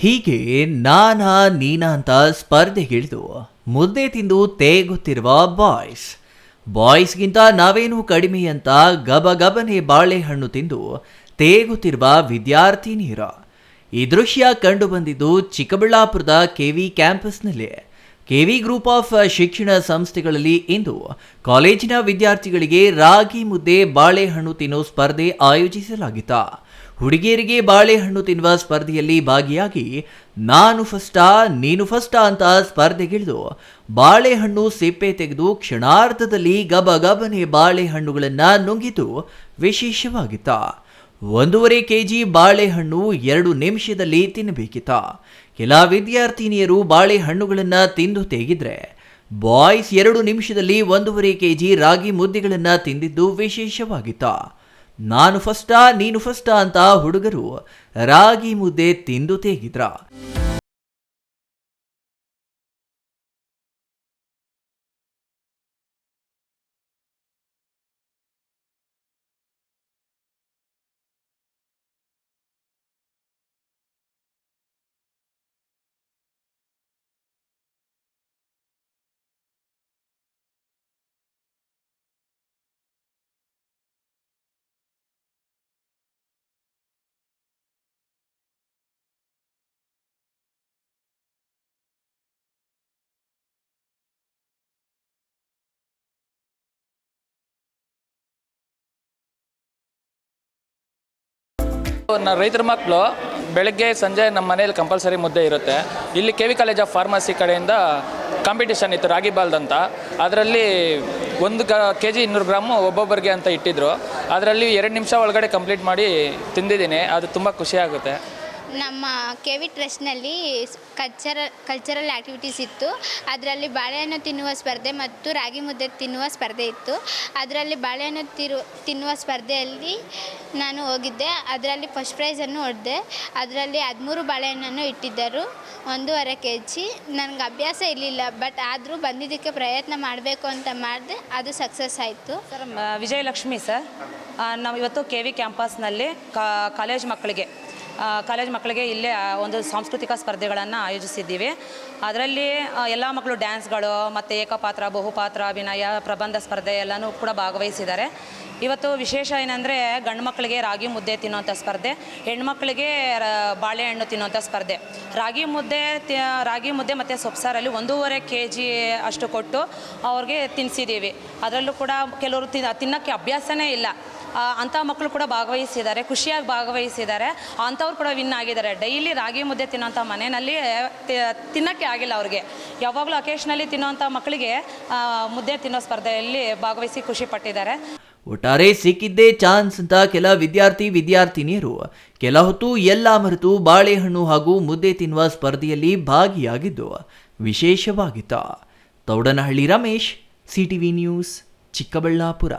ಹೀಗೆ ನಾನಾ ನೀನಾ ಅಂತ ಸ್ಪರ್ಧೆಗಿಳಿದು ಮುದ್ದೆ ತಿಂದು ತೇಗುತ್ತಿರುವ ಬಾಯ್ಸ್. ಬಾಯ್ಸ್ಗಿಂತ ನಾವೇನು ಕಡಿಮೆ ಅಂತ ಗಬ ಗಬನೆ ಬಾಳೆಹಣ್ಣು ತಿಂದು ತೇಗುತ್ತಿರುವ ವಿದ್ಯಾರ್ಥಿನಿಯರ ಈ ದೃಶ್ಯ ಕಂಡು ಬಂದಿದ್ದು ಚಿಕ್ಕಬಳ್ಳಾಪುರದ ಕೆವಿ ಕ್ಯಾಂಪಸ್ನಲ್ಲಿ. ಕೆವಿ ಗ್ರೂಪ್ ಆಫ್ ಶಿಕ್ಷಣ ಸಂಸ್ಥೆಗಳಲ್ಲಿ ಇಂದು ಕಾಲೇಜಿನ ವಿದ್ಯಾರ್ಥಿಗಳಿಗೆ ರಾಗಿ ಮುದ್ದೆ, ಬಾಳೆಹಣ್ಣು ತಿನ್ನೋ ಸ್ಪರ್ಧೆ ಆಯೋಜಿಸಲಾಗಿತ್ತು. ಹುಡುಗಿಯರಿಗೆ ಬಾಳೆಹಣ್ಣು ತಿನ್ನುವ ಸ್ಪರ್ಧೆಯಲ್ಲಿ ಭಾಗಿಯಾಗಿ, ನಾನು ಫಸ್ಟಾ ನೀನು ಫಸ್ಟಾ ಅಂತ ಸ್ಪರ್ಧೆಗಿಳಿದು ಬಾಳೆಹಣ್ಣು ಸಿಪ್ಪೆ ತೆಗೆದು ಕ್ಷಣಾರ್ಧದಲ್ಲಿ ಗಬ ಗಬನೆ ಬಾಳೆಹಣ್ಣುಗಳನ್ನು ನುಂಗಿತು ವಿಶೇಷವಾಗಿತ್ತ. ಒಂದೂವರೆ ಕೆಜಿ ಬಾಳೆಹಣ್ಣು ಎರಡು ನಿಮಿಷದಲ್ಲಿ ತಿನ್ನಬೇಕಿತ್ತ. ಕೆಲ ವಿದ್ಯಾರ್ಥಿನಿಯರು ಬಾಳೆಹಣ್ಣುಗಳನ್ನು ತಿಂದು ತೇಗಿದ್ರೆ, ಬಾಯ್ಸ್ ಎರಡು ನಿಮಿಷದಲ್ಲಿ ಒಂದೂವರೆ ಕೆ ಜಿ ರಾಗಿ ಮುದ್ದೆಗಳನ್ನು ತಿಂದಿದ್ದು ವಿಶೇಷವಾಗಿತ್ತು. ನಾನು ಫಸ್ಟಾ, ನೀನು ಫಸ್ಟಾ ಅಂತ ಹುಡುಗರು ರಾಗಿ ಮುದ್ದೆ ತಿಂದು ತೇಗಿದ್ರ. ರೈತರ ಮಕ್ಕಳು ಬೆಳಗ್ಗೆ, ಸಂಜೆ ನಮ್ಮ ಮನೇಲಿ ಕಂಪಲ್ಸರಿ ಮುದ್ದೆ ಇರುತ್ತೆ. ಇಲ್ಲಿ K V college of pharmacy ಕಡೆಯಿಂದ ಕಾಂಪಿಟೇಷನ್ ಇತ್ತು ರಾಗಿ ಬಾಲ್ದಂತ ಅದರಲ್ಲಿ ಒಂದು ಗ ಕೆ ಜಿ ಇನ್ನೂರು ಗ್ರಾಮು ಒಬ್ಬೊಬ್ಬರಿಗೆ ಅಂತ ಇಟ್ಟಿದ್ರು. ಅದರಲ್ಲಿ ಎರಡು ನಿಮಿಷ ಒಳಗಡೆ ಕಂಪ್ಲೀಟ್ ಮಾಡಿ ತಿಂದಿದ್ದೀನಿ. ಅದು ತುಂಬ ಖುಷಿ ಆಗುತ್ತೆ. ನಮ್ಮ ಕೆ ವಿ ಟ್ರಸ್ಟ್ನಲ್ಲಿ ಕಲ್ಚರ ಕಲ್ಚರಲ್ ಆ್ಯಕ್ಟಿವಿಟೀಸ್ ಇತ್ತು. ಅದರಲ್ಲಿ ಬಾಳೆಹಣ್ಣು ತಿನ್ನುವ ಸ್ಪರ್ಧೆ ಮತ್ತು ರಾಗಿ ಮುದ್ದೆ ತಿನ್ನುವ ಸ್ಪರ್ಧೆ ಇತ್ತು. ಅದರಲ್ಲಿ ಬಾಳೆಹಣ್ಣು ತಿರು, ತಿನ್ನುವ ಸ್ಪರ್ಧೆಯಲ್ಲಿ ನಾನು ಹೋಗಿದ್ದೆ. ಅದರಲ್ಲಿ ಫಸ್ಟ್ ಪ್ರೈಸನ್ನು ಹೊಡೆದೆ. ಅದರಲ್ಲಿ ಹದಿಮೂರು ಬಾಳೆಹಣ್ಣನ್ನು ಇಟ್ಟಿದ್ದರು. ಒಂದೂವರೆ ಕೆ ಜಿ ನನಗೆ ಅಭ್ಯಾಸ ಇರಲಿಲ್ಲ ಬಟ್ ಆದರೂ ಬಂದಿದ್ದಕ್ಕೆ ಪ್ರಯತ್ನ ಮಾಡಬೇಕು ಅಂತ ಮಾಡಿದೆ, ಅದು ಸಕ್ಸಸ್ ಆಯಿತು. Sir Vijayalakshmi sir. ನಾವು ಇವತ್ತು ಕೆ ವಿ ಕ್ಯಾಂಪಸ್ನಲ್ಲಿ ಕಾಲೇಜ್ ಮಕ್ಕಳಿಗೆ ಕಾಲೇಜ್ ಮಕ್ಕಳಿಗೆ ಇಲ್ಲೇ ಒಂದು ಸಾಂಸ್ಕೃತಿಕ ಸ್ಪರ್ಧೆಗಳನ್ನು ಆಯೋಜಿಸಿದ್ದೀವಿ. ಅದರಲ್ಲಿ ಎಲ್ಲ ಮಕ್ಕಳು ಡ್ಯಾನ್ಸ್ಗಳು, ಮತ್ತು ಏಕಪಾತ್ರ, ಬಹುಪಾತ್ರ ಅಭಿನಯ ಪ್ರಬಂಧ ಸ್ಪರ್ಧೆ ಎಲ್ಲನೂ ಕೂಡ ಭಾಗವಹಿಸಿದ್ದಾರೆ. ಇವತ್ತು ವಿಶೇಷ ಏನಂದರೆ, ಗಂಡು ಮಕ್ಕಳಿಗೆ ರಾಗಿ ಮುದ್ದೆ ತಿನ್ನುವಂಥ ಸ್ಪರ್ಧೆ ಹೆಣ್ಮಕ್ಳಿಗೆ ಬಾಳೆಹಣ್ಣು ತಿನ್ನುವಂಥ ಸ್ಪರ್ಧೆ. ರಾಗಿ ಮುದ್ದೆ ರಾಗಿ ಮುದ್ದೆ ಮತ್ತು ಸೊಪ್ಸಾರಲ್ಲಿ ಒಂದೂವರೆ ಕೆ ಜಿ ಅಷ್ಟು ಕೊಟ್ಟು ಅವ್ರಿಗೆ ತಿನ್ನಿಸಿದ್ದೀವಿ ಅದರಲ್ಲೂ ಕೂಡ ಕೆಲವರು ತಿನ್ನ ತಿನ್ನೋಕ್ಕೆ ಅಭ್ಯಾಸನೇ ಇಲ್ಲ. ಅಂಥ ಮಕ್ಕಳು ಕೂಡ ಭಾಗವಹಿಸಿದ್ದಾರೆ, ಖುಷಿಯಾಗಿ ಭಾಗವಹಿಸಿದ್ದಾರೆ. ಅಂಥವ್ರು ಕೂಡ ವಿನ್ ಆಗಿದ್ದಾರೆ. ಡೈಲಿ ರಾಗಿ ಮುದ್ದೆ ತಿನ್ನೋಂಥ ಮನೆಯಲ್ಲಿ ತಿನ್ನೋಕ್ಕೆ ಆಗಿಲ್ಲ ಅವ್ರಿಗೆ. ಯಾವಾಗಲೂ ಅಕೇಶ್ನಲ್ಲಿ ತಿನ್ನೋಂಥ ಮಕ್ಕಳಿಗೆ ಮುದ್ದೆ ತಿನ್ನೋ ಸ್ಪರ್ಧೆಯಲ್ಲಿ ಭಾಗವಹಿಸಿ ಖುಷಿ ಪಟ್ಟಿದ್ದಾರೆ. ಒಟ್ಟಾರೆ ಸಿಕ್ಕಿದ್ದೇ ಚಾನ್ಸ್ ಅಂತ ಕೆಲ ವಿದ್ಯಾರ್ಥಿ, ವಿದ್ಯಾರ್ಥಿನಿಯರು. ಕೆಲ ಹೊತ್ತು ಎಲ್ಲ ಮರೆತು ಬಾಳೆಹಣ್ಣು ಹಾಗೂ ಮುದ್ದೆ ತಿನ್ನುವ ಸ್ಪರ್ಧೆಯಲ್ಲಿ ಭಾಗಿಯಾಗಿದ್ದು ವಿಶೇಷವಾಗಿತ್ತ ತೌಡನಹಳ್ಳಿ ರಮೇಶ್, ಸಿಟಿವಿ ನ್ಯೂಸ್, ಚಿಕ್ಕಬಳ್ಳಾಪುರ.